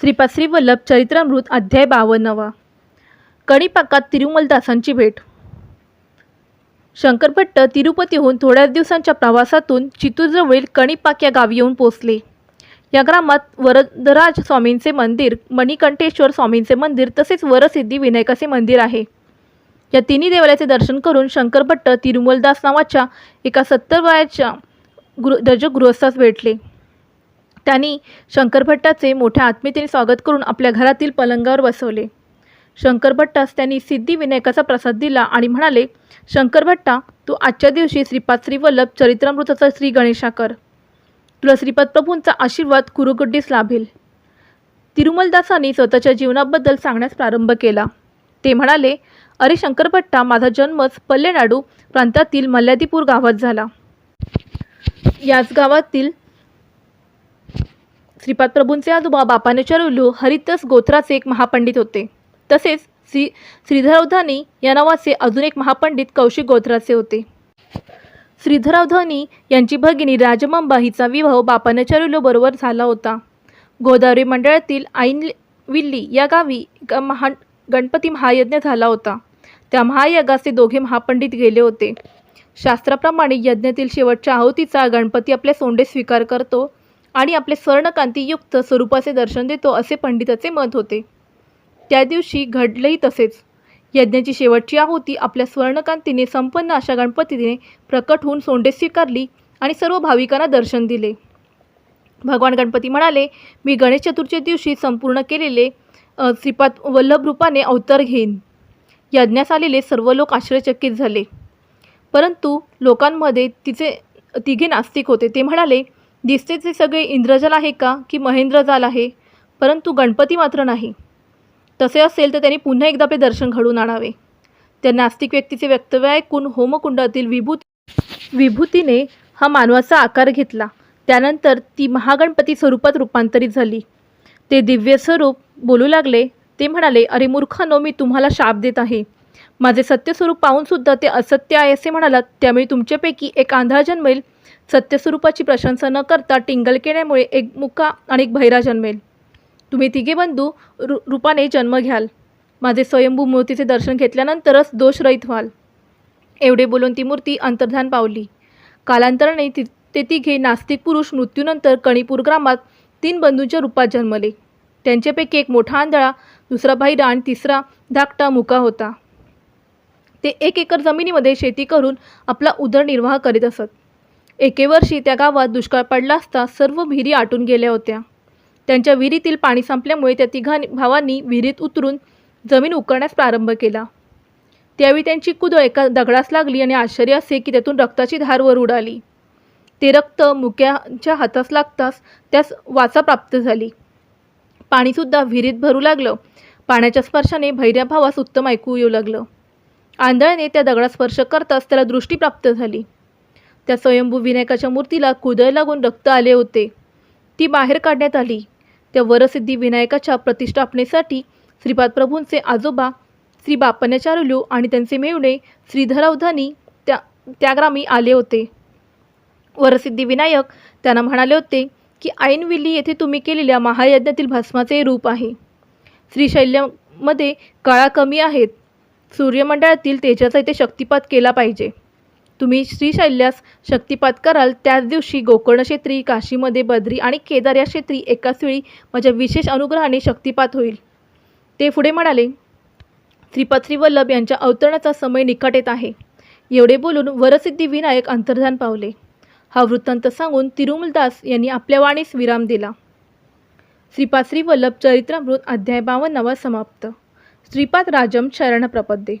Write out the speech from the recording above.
श्रीपाश्री वल्लभ चरित्रामृत अध्याय बावन्नवा. कणिपाकात तिरुमलदासांची भेट. शंकरभट्ट तिरुपतीहून थोड्याच दिवसांच्या प्रवासातून चितूरजवळील कणिपाक या गावी येऊन पोचले या ग्रामात वरदराज स्वामींचे मंदिर मणिकंठेश्वर स्वामींचे मंदिर तसेच वरसिद्धी विनायकाचे मंदिर आहे. या तिन्ही देवालयाचे दर्शन करून शंकरभट्ट तिरुमलदास नावाच्या एका सत्तर वयाच्या गृह दर्ज गृहस्थास भेटले. त्यांनी शंकरभट्टाचे मोठ्या आत्मीयतेने स्वागत करून आपल्या घरातील पलंगावर बसवले. शंकरभट्टास त्यांनी सिद्धिविनायकाचा प्रसाद दिला आणि म्हणाले शंकरभट्टा तू आजच्या दिवशी श्रीपाद श्रीवल्लभ चरित्रामृताचा श्री गणेशा कर तुला श्रीपाद प्रभूंचा आशीर्वाद कुरुगुड्डीस लाभेल. तिरुमलदासांनी स्वतःच्या जीवनाबद्दल सांगण्यास प्रारंभ केला. ते म्हणाले अरे शंकरभट्टा माझा जन्मच पल्लेनाडू प्रांतातील मल्यादीपूर गावात झाला. याच गावातील श्रीपाद प्रभूंचे आजोबा बापाने चरवलू हरितस गोत्राचे एक महापंडित होते. तसेच श्री श्रीधरावधानी या नावाचे अजून एक महापंडित कौशिक गोत्राचे होते. श्रीधरवधानी यांची भगिनी राजमंबा हिचा विवाह बापाने बरोबर झाला होता. गोदावरी मंडळातील ऐन विल्ली या गावी ग महा गणपती महायज्ञ झाला होता. त्या महायगाचे दोघे महापंडित गेले होते. शास्त्राप्रमाणे यज्ञातील शेवटच्या आहुतीचा गणपती आपले सोंडे स्वीकार करतो. आणि आपले स्वर्णकांतीयुक्त स्वरूपाचे दर्शन देतो असे पंडिताचे मत होते. त्या दिवशी घडलंही तसेच. यज्ञाची शेवटची आहुती आपल्या स्वर्णकांतीने संपन्न अशा गणपतीने प्रकट होऊन सोंडे स्वीकारली आणि सर्व भाविकांना दर्शन दिले. भगवान गणपती म्हणाले मी गणेश चतुर्थीच्या दिवशी संपूर्ण केलेले श्रीपाद वल्लभ रूपाने अवतार घेईन. यज्ञास आलेले सर्व लोक आश्चर्यचकित झाले. परंतु लोकांमध्ये तिचे तिघे नास्तिक होते. ते म्हणाले दिसते ते सगळे इंद्रजाल आहे का की महेंद्रजाल आहे? परंतु गणपती मात्र नाही. तसे असेल तर त्यांनी पुन्हा एकदा आपले दर्शन घडून आणावे. त्या नास्तिक व्यक्तीचे वक्तव्य ऐकून होमकुंडातील विभूत विभूतीने हा मानवाचा आकार घेतला. त्यानंतर ती महागणपती स्वरूपात रूपांतरित झाली. ते दिव्य स्वरूप बोलू लागले. ते म्हणाले अरे मूर्खानो मी तुम्हाला शाप देत आहे. माझे सत्य स्वरूप पाहूनसुद्धा ते असत्य आहे असे म्हणालात. त्यामुळे तुमच्यापैकी एक आंधळा जन्मेल सत्यस्वरूपाची प्रशंसा न करता टिंगल केल्यामुळे एक मुका आणि एक भैरा जन्मेल. तुम्ही तिघे बंधू रु रूपाने जन्म घ्याल. माझे स्वयंभू मूर्तीचे दर्शन घेतल्यानंतरच दोषरहित व्हाल. एवढे बोलून ती मूर्ती अंतर्धान पावली. कालांतराने ती ते तिघे नास्तिक पुरुष मृत्यूनंतर कणीपूर ग्रामात तीन बंधूंच्या रूपात जन्मले. त्यांच्यापैकी एक मोठा आंधळा दुसरा भैरा आणि तिसरा धाकटा मुका होता. ते एक एकर जमिनीमध्ये शेती करून आपला उदरनिर्वाह करीत असत. एके वर्षी त्या गावात दुष्काळ पडला असता सर्व विहिरी आटून गेल्या होत्या. त्यांच्या विहिरीतील पाणी संपल्यामुळे त्या तिघा भावांनी विहिरीत उतरून जमीन उकळण्यास प्रारंभ केला. त्यावेळी त्यांची कुदळ एका दगडास लागली आणि आश्चर्य असे की त्यातून रक्ताची धार वर उडाली. ते रक्त मुक्याच्या हातास लागताच त्यास वाचा प्राप्त झाली. पाणीसुद्धा विहिरीत भरू लागलं. पाण्याच्या स्पर्शाने भैऱ्या भावास उत्तम ऐकू येऊ लागलं. आंधळ्याने त्या दगडास स्पर्श करताच त्याला दृष्टी प्राप्त झाली. त्या स्वयंभू विनायकाच्या मूर्तीला कुदळ लागून रक्त आले होते. ती बाहेर काढण्यात आली. त्या वरसिद्धी विनायकाच्या प्रतिष्ठापनेसाठी श्रीपाद प्रभूंचे आजोबा श्री बापण्याचारुलू आणि त्यांचे मेवणे श्रीधरावधानी त्या त्याग्रामी आले होते. वरसिद्धी विनायक त्यांना म्हणाले होते की ऐनविल्ली येथे तुम्ही केलेल्या महायज्ञातील भस्माचे रूप आहे. श्रीशैल्यमध्ये काळा कमी आहेत. सूर्यमंडळातील तेजाचा इथे शक्तिपात केला पाहिजे. तुम्ही श्रीशैल्यास शक्तिपात कराल त्याच दिवशी गोकर्ण क्षेत्री काशीमध्ये बद्री आणि केदार या क्षेत्री एकाच वेळी माझ्या विशेष अनुग्रहाने शक्तिपात होईल. ते पुढे म्हणाले श्रीपत्री वल्लभ यांच्या अवतरणाचा समय निकट येत आहे. एवढे बोलून वरसिद्धी विनायक अंतर्धान पावले. हा वृत्तांत सांगून तिरुमलदास यांनी आपल्या वाणीस विराम दिला. श्रीपाद श्रीवल्लभ चरित्रामृत अध्याय बावन्नावा समाप्त. श्रीपाद राजम शरण प्रपद्ये.